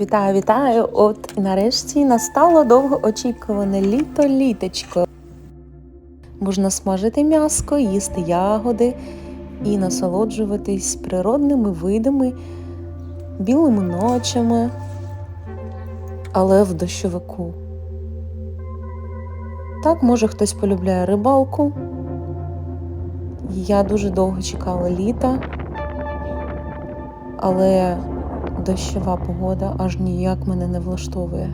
Вітаю, вітаю! От нарешті настало довгоочікуване літо-літочко. Можна смажити м'яско, їсти ягоди і насолоджуватись природними видами, білими ночами, але в дощовику. Так, може, хтось полюбляє рибалку. Я дуже довго чекала літа, але дощова погода аж ніяк мене не влаштовує.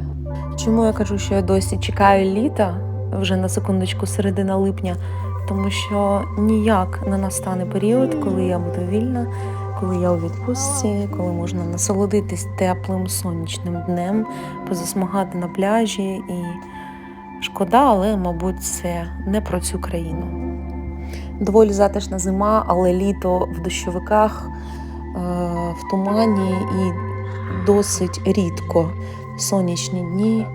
Чому я кажу, що я досі чекаю літа, вже на секундочку середина липня, тому що ніяк не настане період, коли я буду вільна, коли я у відпустці, коли можна насолодитись теплим сонячним днем, позасмагати на пляжі і шкода, але, мабуть, це не про цю країну. Доволі затишна зима, але літо в дощовиках, е, в тумані і досить рідко сонячні дні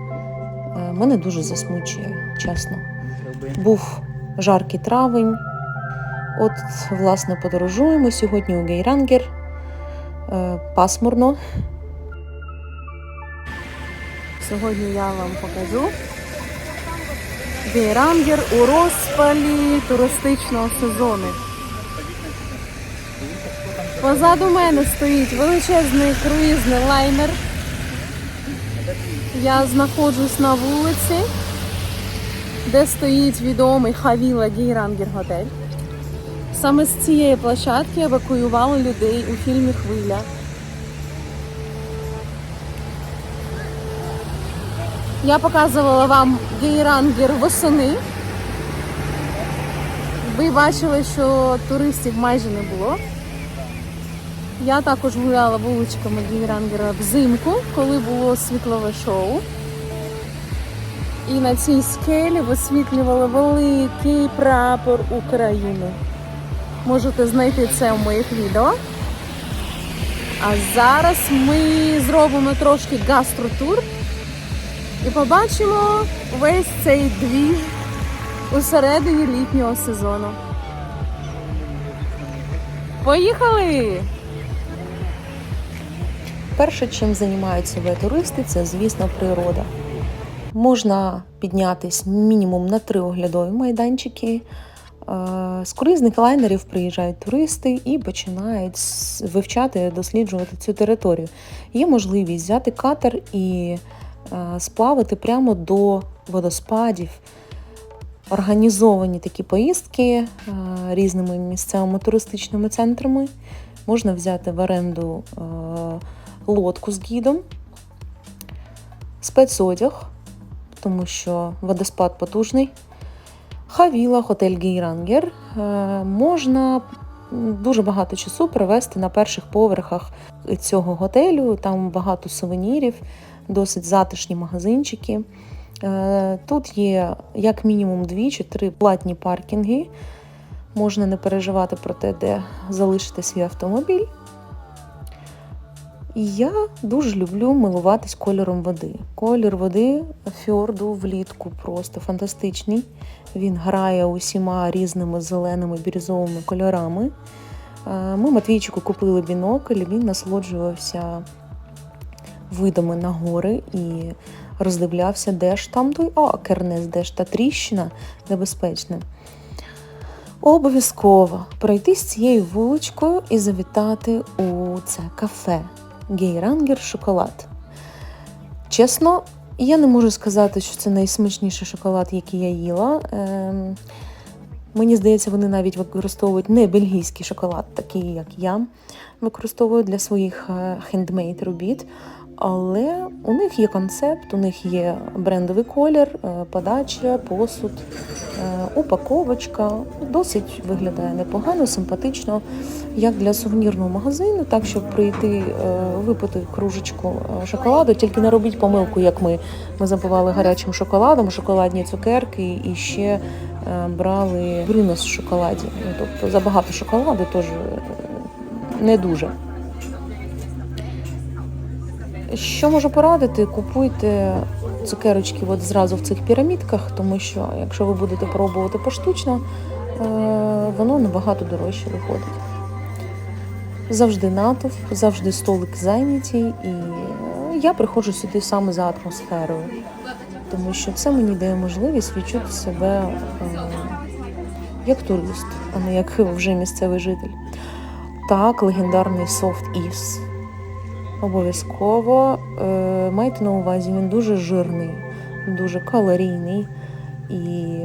е, мене дуже засмучує, чесно. Був жаркий травень. От, власне, подорожуємо сьогодні у Гейрангер. Е, Пасмурно. Сьогодні я вам покажу Гейрангер у розпалі туристичного сезону. Позаду мене стоїть величезний круїзний лайнер. Я знаходжусь на вулиці, де стоїть відомий Хавіла Гейрангер готель. Саме з цієї площадки евакуювали людей у фільмі Хвиля. Я показувала вам Гейрангер восени. Ви бачили, що туристів майже не було. Я також гуляла вуличками Гейрангера взимку, коли було світлове шоу. І на цій скелі висвітлювали великий прапор України. Можете знайти це в моїх відео. А зараз ми зробимо трошки гастротур і побачимо весь цей двіж у середині літнього сезону. Поїхали! Перше, чим займаються туристи, це, звісно, природа. Можна піднятись мінімум на три оглядові майданчики. Е, З круїзних лайнерів приїжджають туристи і починають вивчати, досліджувати цю територію. Є можливість взяти катер і е, сплавати прямо до водоспадів. Організовані такі поїздки е, різними місцевими туристичними центрами. Можна взяти в оренду лодку з гідом, спецодяг, тому що водоспад потужний. Хавіла, готель Гейрангер. Е, Можна дуже багато часу провести на перших поверхах цього готелю. Там багато сувенірів, досить затишні магазинчики. Е, Тут є як мінімум дві чи три платні паркінги. Можна не переживати про те, де залишити свій автомобіль. Я дуже люблю милуватись кольором води. Колір води фьорду влітку просто фантастичний. Він грає усіма різними зеленими бірюзовими кольорами. Ми Матвійчику купили бінокль, він насолоджувався видами на гори і роздивлявся, де ж там той акернес, де ж та тріщина небезпечна. Обов'язково пройти з цією вуличкою і завітати у це кафе Гейрангер Шоколад. Чесно, я не можу сказати, що це найсмачніший шоколад, який я їла. Ем, мені здається, вони навіть використовують не бельгійський шоколад, такий, як я використовую для своїх е, хендмейд робіт. Але у них є концепт, у них є брендовий колір, е, подача, посуд, е, упаковочка. Досить виглядає непогано, симпатично, як для сувенірного магазину, так щоб прийти е, випити кружечку шоколаду, тільки не робіть помилку, як ми. Ми забивали гарячим шоколадом, шоколадні цукерки і ще брали брюнос в шоколаді. Ну, тобто забагато шоколаду теж не дуже. Що можу порадити? Купуйте цукерочки от зразу в цих пірамідках, тому що якщо ви будете пробувати поштучно, е, воно набагато дорожче виходить. Завжди натовп, завжди столик зайняті, і е, я приходжу сюди саме за атмосферою, тому що це мені дає можливість відчути себе е, як турист, а не як вже місцевий житель. Так, легендарний софт іс. Обов'язково е, майте на увазі, він дуже жирний, дуже калорійний і,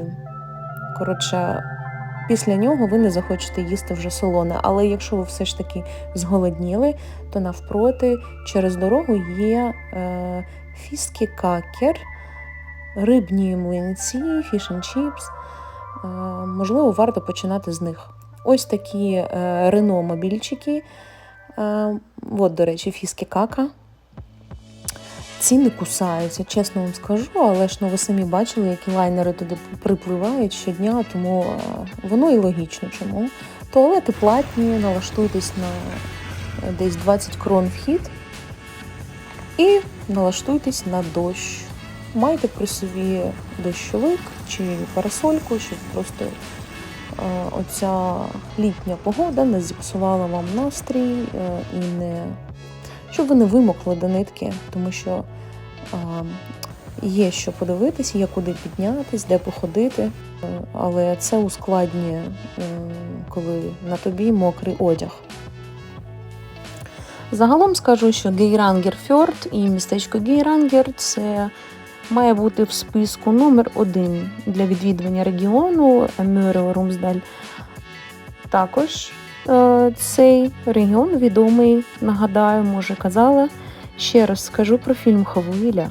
коротше, після нього ви не захочете їсти вже солоне. Але якщо ви все ж таки зголодніли, то навпроти через дорогу є е, фіскі какер, рибні млинці, фіш and чіпс. Е, можливо, варто починати з них. Ось такі е, Рено мобільчики. Е, от, до речі, фіскі кака. Ці не кусаються, чесно вам скажу, але ж ну, ви самі бачили, які лайнери туди припливають щодня, тому е, воно і логічно чому. Туалети платні, налаштуйтесь на е, десь 20 крон вхід і налаштуйтесь на дощ. Майте при собі дощовик чи парасольку, щоб просто е, оця літня погода не зіпсувала вам настрій е, і не щоб ви не вимокли до нитки, тому що е, є що подивитись, є куди піднятись, де походити. Е, Але це ускладнює, е, коли на тобі мокрий одяг. Загалом скажу, що Гейрангер Фьорд і містечко Гейрангер це має бути в списку номер один для відвідування регіону Мюре Румсдаль. Також е, цей регіон відомий, нагадаю, може казала. Ще раз скажу про фільм Хвиля.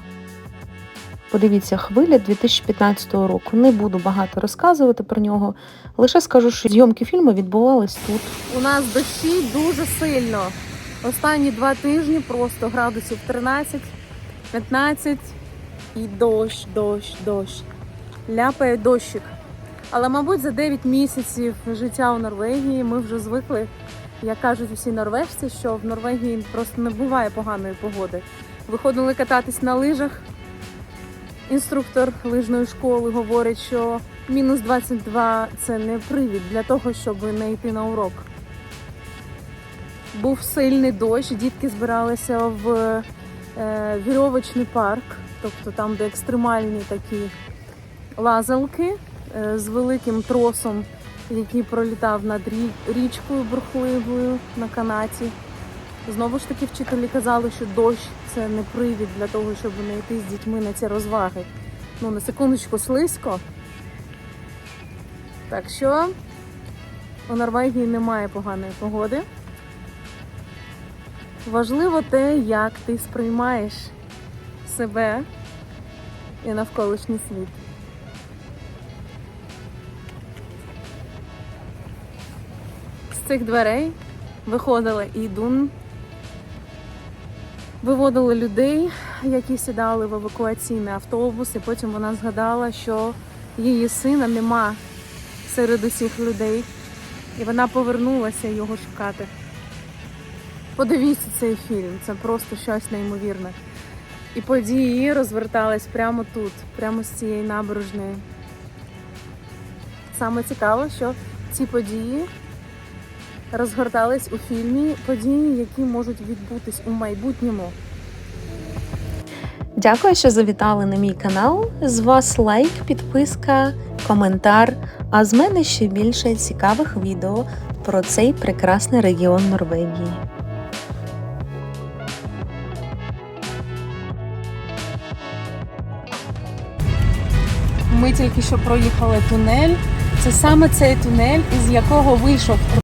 Подивіться, хвиля 2015 року. Не буду багато розказувати про нього. Лише скажу, що зйомки фільму відбувались тут. У нас дощі дуже сильно. Останні два тижні просто градусів 13, 15 і дощ, дощ, дощ. Ляпає дощик. Але, мабуть, за 9 місяців життя у Норвегії ми вже звикли, як кажуть усі норвежці, що в Норвегії просто не буває поганої погоди. Виходили кататись на лижах. Інструктор лижної школи говорить, що мінус 22 це не привід для того, щоб не йти на урок. Був сильний дощ, дітки збиралися в вірьовочний парк, тобто там, де екстремальні такі лазалки е, з великим тросом, який пролітав над річкою бурхливою на канаті. Знову ж таки, вчителі казали, що дощ це не привід для того, щоб не йти з дітьми на ці розваги. Ну, на секундочку, слизько. Так що у Норвегії немає поганої погоди. Важливо те, як ти сприймаєш себе і навколишній світ. З цих дверей виходила Ідун, виводили людей, які сідали в евакуаційний автобус, і потім вона згадала, що її сина нема серед усіх людей, і вона повернулася його шукати. Подивіться цей фільм, це просто щось неймовірне. І події розвертались прямо тут, прямо з цієї набережної. Саме цікаво, що ці події розгортались у фільмі, події, які можуть відбутись у майбутньому. Дякую, що завітали на мій канал. З вас лайк, підписка, коментар. А з мене ще більше цікавих відео про цей прекрасний регіон Норвегії. Ми тільки що проїхали тунель. Це саме цей тунель, із якого вийшов